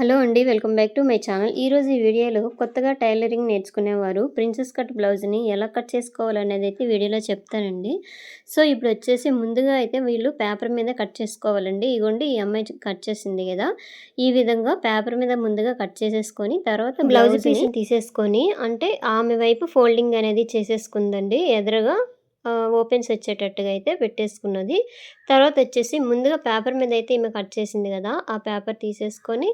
Hello అండి welcome back to my channel. ఈరోజు ఈ వీడియోలో కొత్తగా టైలరింగ్ నేర్చుకునేవారు ప్రిన్సెస్ కట్ బ్లౌజ్ని ఎలా కట్ చేసుకోవాలనేది అయితే వీడియోలో చెప్తానండి. సో ఇప్పుడు వచ్చేసి ముందుగా అయితే వీళ్ళు పేపర్ మీద కట్ చేసుకోవాలండి. ఇగోండి ఈ అమ్మాయి కట్ చేసింది కదా. ఈ విధంగా పేపర్ మీద ముందుగా కట్ చేసేసుకొని తర్వాత బ్లౌజ్ పీస్ తీసేసుకొని అంటే ఆమె వైపు ఫోల్డింగ్ అనేది చేసేసుకుందండి. ఎదురుగా ఓపెన్స్ వచ్చేటట్టుగా అయితే పెట్టేసుకున్నది. తర్వాత వచ్చేసి ముందుగా పేపర్ మీద అయితే ఈమె కట్ చేసింది కదా ఆ పేపర్ తీసేసుకొని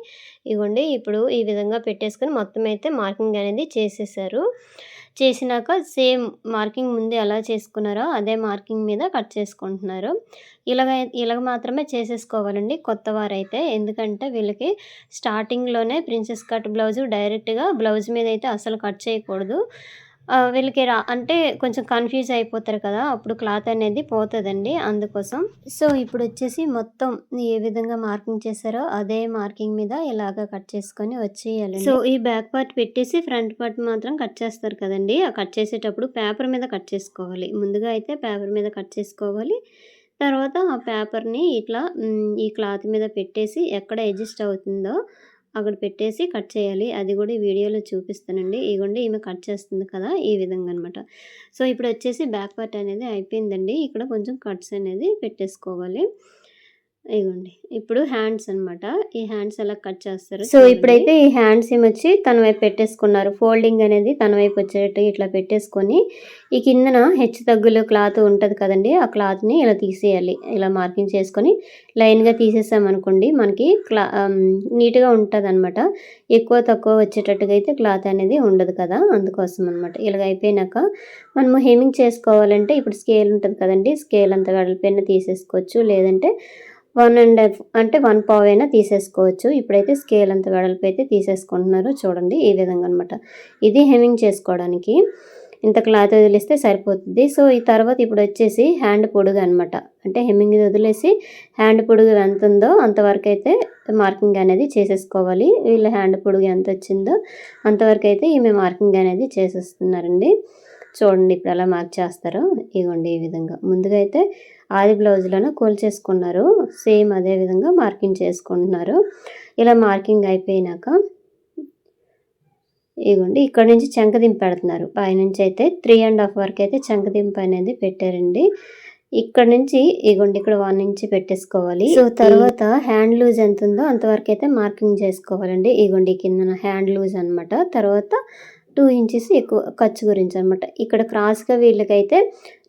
ఇవ్వండి ఇప్పుడు ఈ విధంగా పెట్టేసుకొని మొత్తం అయితే మార్కింగ్ అనేది చేసేసారు. చేసినాక సేమ్ మార్కింగ్ ముందే ఎలా చేసుకున్నారో అదే మార్కింగ్ మీద కట్ చేసుకుంటున్నారు. ఇలాగ ఇలాగ మాత్రమే చేసేసుకోవాలండి కొత్త వారైతే. ఎందుకంటే వీళ్ళకి స్టార్టింగ్లోనే ప్రిన్సెస్ కట్ బ్లౌజు డైరెక్ట్గా బ్లౌజ్ మీద అయితే అసలు కట్ చేయకూడదు. వీళ్ళకి రా అంటే కొంచెం కన్ఫ్యూజ్ అయిపోతారు కదా అప్పుడు క్లాత్ అనేది పోతుందండి అందుకోసం. సో ఇప్పుడు వచ్చేసి మొత్తం ఏ విధంగా మార్కింగ్ చేశారో అదే మార్కింగ్ మీద ఇలాగ కట్ చేసుకొని వచ్చేయాలి సో ఈ బ్యాక్ పార్ట్ పెట్టేసి ఫ్రంట్ పార్ట్ మాత్రం కట్ చేస్తారు కదండి ఆ కట్ చేసేటప్పుడు పేపర్ మీద కట్ చేసుకోవాలి. ముందుగా అయితే పేపర్ మీద కట్ చేసుకోవాలి. తర్వాత ఆ పేపర్ని ఇట్లా ఈ క్లాత్ మీద పెట్టేసి ఎక్కడ అడ్జస్ట్ అవుతుందో అక్కడ పెట్టేసి కట్ చేయాలి. అది కూడా వీడియోలో చూపిస్తానండి. ఇగోండి ఈమె కట్ చేస్తుంది కదా ఈ విధంగా అనమాట సో ఇప్పుడు వచ్చేసి బ్యాక్ పార్ట్ అనేది అయిపోయిందండి. ఇక్కడ కొంచెం కట్స్ అనేది పెట్టేసుకోవాలి. ఇగోండి. ఇప్పుడు హ్యాండ్స్ అనమాట ఈ హ్యాండ్స్ ఎలా కట్ చేస్తారు సో ఇప్పుడైతే ఈ హ్యాండ్స్ ఏమొచ్చి తన వైపు పెట్టేసుకున్నారు. ఫోల్డింగ్ అనేది తన వైపు వచ్చేటట్టు ఇట్లా పెట్టేసుకొని ఈ కిందన హెచ్చు తగ్గులు క్లాత్ ఉంటుంది కదండి ఆ క్లాత్ని ఇలా తీసేయాలి. ఇలా మార్కింగ్ చేసుకొని లైన్గా తీసేసామనుకోండి మనకి క్లా నీట్గా ఉంటుంది అనమాట ఎక్కువ తక్కువ వచ్చేటట్టుగా అయితే క్లాత్ అనేది ఉండదు కదా అందుకోసం అనమాట ఇలాగ అయిపోయినాక మనము హెమింగ్ చేసుకోవాలంటే ఇప్పుడు స్కేల్ ఉంటుంది కదండి స్కేల్ అంత పెన్ను తీసేసుకోవచ్చు. లేదంటే వన్ అండ్ హాఫ్ అంటే వన్ పావు అయినా తీసేసుకోవచ్చు. ఇప్పుడైతే స్కేల్ అంత వెడల్పు అయితే తీసేసుకుంటున్నారు. చూడండి ఈ విధంగా అనమాట ఇది హెమింగ్ చేసుకోవడానికి. ఇంత క్లాత్ వదిలేస్తే సరిపోతుంది. సో ఈ తర్వాత ఇప్పుడు వచ్చేసి హ్యాండ్ పొడుగు అనమాట అంటే హెమ్మింగ్ వదిలేసి హ్యాండ్ పొడుగు ఎంత ఉందో అంతవరకు అయితే మార్కింగ్ అనేది చేసేసుకోవాలి. వీళ్ళ హ్యాండ్ పొడుగు ఎంత వచ్చిందో అంతవరకు అయితే ఈమె మార్కింగ్ అనేది చేసేస్తున్నారండి. చూడండి ఇప్పుడు ఎలా మార్క్ చేస్తారో. ఇవ్వండి ఈ విధంగా. ముందుగా అయితే ఆది బ్లౌజ్లను చేసుకున్నారు సేమ్ అదే విధంగా మార్కింగ్ చేసుకుంటున్నారు. ఇలా మార్కింగ్ అయిపోయినాక ఇగోండి ఇక్కడ నుంచి చంకదింపు పెడుతున్నారు. పైనుంచి అయితే త్రీ అండ్ హాఫ్ వరకు అయితే చంకదింపు అనేది పెట్టారండి. ఇక్కడ నుంచి ఇగోండి ఇక్కడ వన్ నుంచి పెట్టేసుకోవాలి. సో తర్వాత హ్యాండ్ లూజ్ ఎంత ఉందో అంతవరకు అయితే మార్కింగ్ చేసుకోవాలండి. ఇగోండి కింద హ్యాండ్ లూజ్ అనమాట తర్వాత టూ ఇంచెస్ ఎక్కువ ఖర్చు గురించి అనమాట ఇక్కడ క్రాస్గా వీళ్ళకైతే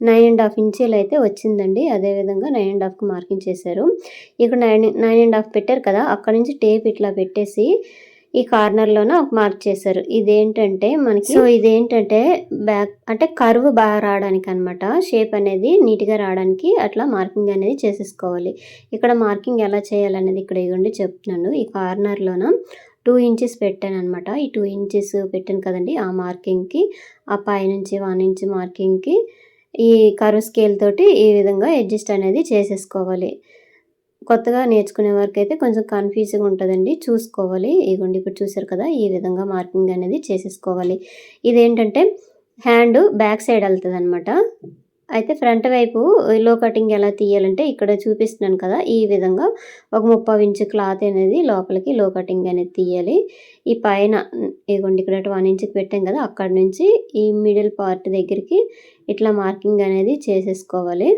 నైన్ అండ్ హాఫ్ ఇంచీలు అయితే వచ్చిందండి. అదేవిధంగా నైన్ అండ్ హాఫ్కి మార్కింగ్ చేశారు. ఇక్కడ నైన్ నైన్ అండ్ హాఫ్ పెట్టారు కదా అక్కడ నుంచి టేప్ ఇట్లా పెట్టేసి ఈ కార్నర్లోన ఒక మార్క్ చేశారు. ఇదేంటంటే మనకి సో ఇదేంటంటే బ్యాక్ అంటే కరువు బాగా రావడానికి అనమాట షేప్ అనేది నీట్గా రావడానికి అట్లా మార్కింగ్ అనేది చేసేసుకోవాలి. ఇక్కడ మార్కింగ్ ఎలా చేయాలనేది ఇక్కడ ఇవ్వండి చెప్తున్నాను. ఈ కార్నర్లోన టూ ఇంచెస్ పెట్టాను అనమాట ఈ టూ ఇంచెస్ పెట్టాను కదండి ఆ మార్కింగ్కి ఆ పైనుంచి వన్ ఇంచ్ మార్కింగ్కి ఈ కరువు స్కేల్ తోటి ఈ విధంగా అడ్జస్ట్ అనేది చేసేసుకోవాలి. కొత్తగా నేర్చుకునే వరకు అయితే కొంచెం కన్ఫ్యూజ్గా ఉంటుందండి చూసుకోవాలి. ఇగోండి ఇప్పుడు చూసారు కదా ఈ విధంగా మార్కింగ్ అనేది చేసేసుకోవాలి. ఇదేంటంటే హ్యాండ్ బ్యాక్ సైడ్ వెళ్తుంది అనమాట అయితే ఫ్రంట్ వైపు లో కటింగ్ ఎలా తీయాలంటే ఇక్కడ చూపిస్తున్నాను కదా ఈ విధంగా ఒక ముప్పై ఇంచు క్లాత్ అనేది లోపలికి లో కటింగ్ అనేది తీయాలి. ఈ పైన ఇదిగోండి ఇక్కడ వన్ ఇంచుకి పెట్టాం కదా అక్కడ నుంచి ఈ మిడిల్ పార్ట్ దగ్గరికి ఇట్లా మార్కింగ్ అనేది చేసేసుకోవాలి.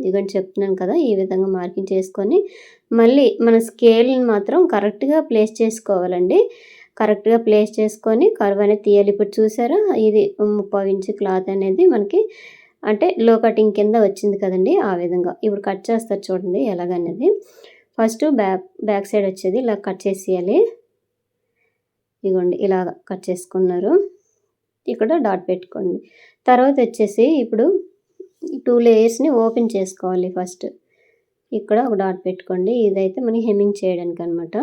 ఇదిగోండి చెప్తున్నాను కదా ఈ విధంగా మార్కింగ్ చేసుకొని మళ్ళీ మన స్కేల్ని మాత్రం కరెక్ట్గా ప్లేస్ చేసుకోవాలండి. కరెక్ట్గా ప్లేస్ చేసుకొని కర్వ్ అనేది తీయాలి. ఇప్పుడు చూసారా ఇది ముప్పై ఇంచు క్లాత్ అనేది మనకి అంటే లో కటింగ్ కింద వచ్చింది కదండి ఆ విధంగా. ఇప్పుడు కట్ చేస్తారు చూడండి ఎలాగనేది. ఫస్ట్ బ్యాక్ బ్యాక్ సైడ్ వచ్చేది ఇలా కట్ చేసేయాలి. ఇగోండి ఇలా కట్ చేసుకున్నారు. ఇక్కడ డాట్ పెట్టుకోండి. తర్వాత వచ్చేసి ఇప్పుడు టూ లేయర్స్ని ఓపెన్ చేసుకోవాలి ఫస్ట్ ఇక్కడ ఒక డాట్ పెట్టుకోండి. ఇదైతే మనకి హెమ్మింగ్ చేయడానికి అనమాట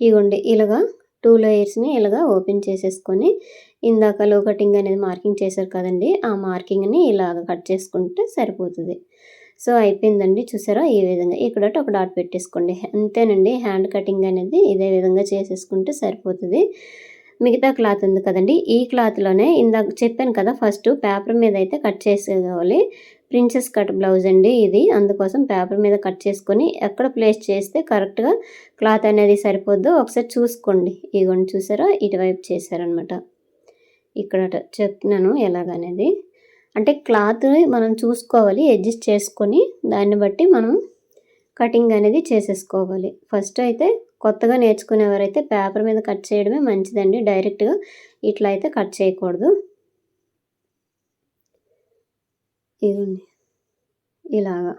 ఇగోండి ఇలాగా టూ లేయర్స్ని ఇలాగా ఓపెన్ చేసేసుకొని ఇందాక లో కటింగ్ అనేది మార్కింగ్ చేశారు కదండి ఆ మార్కింగ్ని ఇలాగ కట్ చేసుకుంటే సరిపోతుంది. సో అయిపోయిందండి. చూసారా? ఈ విధంగా ఇక్కడ ఒక డాట్ పెట్టేసుకోండి. అంతేనండి. హ్యాండ్ కటింగ్ అనేది ఇదే విధంగా చేసేసుకుంటే సరిపోతుంది. మిగతా క్లాత్ ఉంది కదండి ఈ క్లాత్లోనే ఇందాక చెప్పాను కదా ఫస్ట్ పేపర్ మీద అయితే కట్ చేసుకోవాలి ప్రిన్సెస్ కట్ బ్లౌజ్ అండి ఇది. అందుకోసం పేపర్ మీద కట్ చేసుకొని ఎక్కడ ప్లేస్ చేస్తే కరెక్ట్గా క్లాత్ అనేది సరిపోద్దో ఒకసారి చూసుకోండి. ఇగోండి చూసారా? ఇటువైపు చేశారనమాట ఇక్కడ చెప్తున్నాను ఎలాగనేది. అంటే క్లాత్ మనం చూసుకోవాలి అడ్జస్ట్ చేసుకొని దాన్ని బట్టి మనం కటింగ్ అనేది చేసేసుకోవాలి. ఫస్ట్ అయితే కొత్తగా నేర్చుకునేవారైతే పేపర్ మీద కట్ చేయడమే మంచిదండి. డైరెక్ట్గా ఇట్లా అయితే కట్ చేయకూడదు. ఇదిగోండి. ఇలాగా.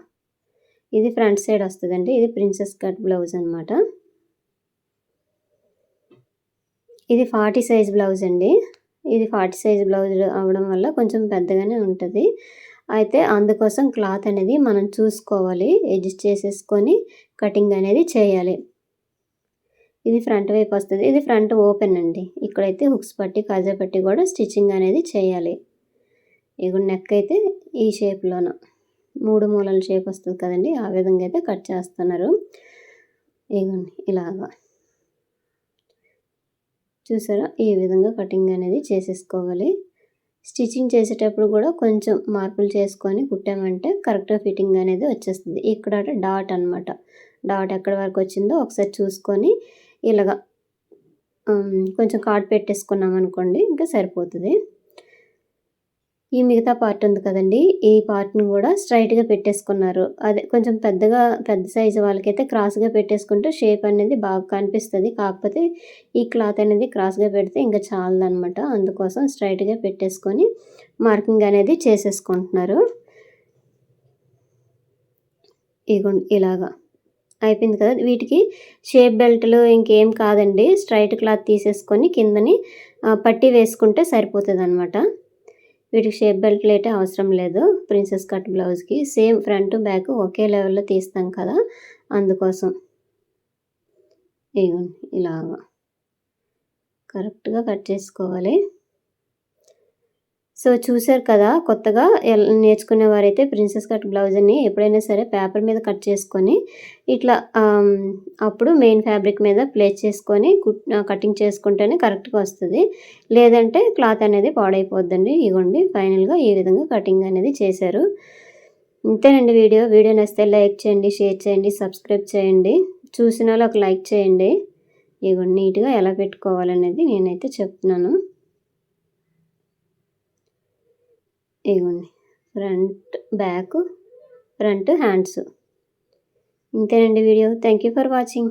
ఇది ఫ్రంట్ సైడ్ వస్తుందండి. ఇది ప్రిన్సెస్ కట్ బ్లౌజ్ అనమాట ఇది ఫార్టీ సైజ్ బ్లౌజ్ అండి. ఇది ఫార్టీ సైజ్ బ్లౌజ్ అవడం వల్ల కొంచెం పెద్దగానే ఉంటుంది. అయితే అందుకోసం క్లాత్ అనేది మనం చూసుకోవాలి. అడ్జస్ట్ చేసేసుకొని కటింగ్ అనేది చేయాలి. ఇది ఫ్రంట్ వైపు వస్తుంది. ఇది ఫ్రంట్ ఓపెన్ అండి. ఇక్కడైతే హుక్స్ పట్టి కాజా పట్టి కూడా స్టిచ్చింగ్ అనేది చేయాలి. ఇగుడు నెక్ అయితే ఈ షేప్లోన మూడు మూలల షేప్ వస్తుంది కదండి ఆ విధంగా అయితే కట్ చేస్తున్నారు. ఇగోండి ఇలాగా. చూసారా? ఈ విధంగా కటింగ్ అనేది చేసేసుకోవాలి. స్టిచ్చింగ్ చేసేటప్పుడు కూడా కొంచెం మార్పులు చేసుకొని కుట్టామంటే కరెక్ట్గా ఫిట్టింగ్ అనేది వచ్చేస్తుంది. ఇక్కడ డాట్ అనమాట డాట్ ఎక్కడి వరకు వచ్చిందో ఒకసారి చూసుకొని ఇలాగా కొంచెం కార్డ్ పెట్టేసుకున్నాం అనుకోండి ఇంకా సరిపోతుంది. ఈ మిగతా పార్ట్ ఉంది కదండి. ఈ పార్ట్ని కూడా స్ట్రైట్గా పెట్టేసుకున్నారు. అదే కొంచెం పెద్దగా పెద్ద సైజు వాళ్ళకైతే క్రాస్గా పెట్టేసుకుంటే షేప్ అనేది బాగా కనిపిస్తుంది. కాకపోతే ఈ క్లాత్ అనేది క్రాస్గా పెడితే ఇంకా చాలదనమాట అందుకోసం స్ట్రైట్గా పెట్టేసుకొని మార్కింగ్ అనేది చేసేసుకుంటున్నారు. ఇగోండి ఇలాగా అయిపోయింది కదా. వీటికి షేప్ బెల్ట్లు ఇంకేం కాదండి. స్ట్రైట్ క్లాత్ తీసేసుకొని కిందని పట్టి వేసుకుంటే సరిపోతుంది అనమాట వీటికి షేప్ బెల్ట్లు అయితే అవసరం లేదు. ప్రిన్సెస్ కట్ బ్లౌజ్కి సేమ్ ఫ్రంట్ బ్యాక్ ఒకే లెవెల్లో తీస్తాం కదా అందుకోసం. ఇగో ఇలాగా. కరెక్ట్గా కట్ చేసుకోవాలి. సో చూసారు కదా కొత్తగా నేర్చుకునే వారైతే ప్రిన్సెస్ కట్ బ్లౌజ్ని ఎప్పుడైనా సరే పేపర్ మీద కట్ చేసుకొని ఇట్లా అప్పుడు మెయిన్ ఫ్యాబ్రిక్ మీద ప్లేస్ చేసుకొని కటింగ్ చేసుకుంటేనే కరెక్ట్గా వస్తుంది. లేదంటే క్లాత్ అనేది పాడైపోద్దండి. ఇవ్వండి ఫైనల్గా ఈ విధంగా కటింగ్ అనేది చేశారు. ఇంతేనండి వీడియో. వీడియో నచ్చితే లైక్ చేయండి షేర్ చేయండి సబ్స్క్రైబ్ చేయండి. చూసిన వాళ్ళు ఒక లైక్ చేయండి. ఇవ్వండి నీట్గా ఎలా పెట్టుకోవాలనేది నేనైతే చెప్తున్నాను. ఇగోండి. Front back front hands. ఇంతేనండి video. Thank you for watching.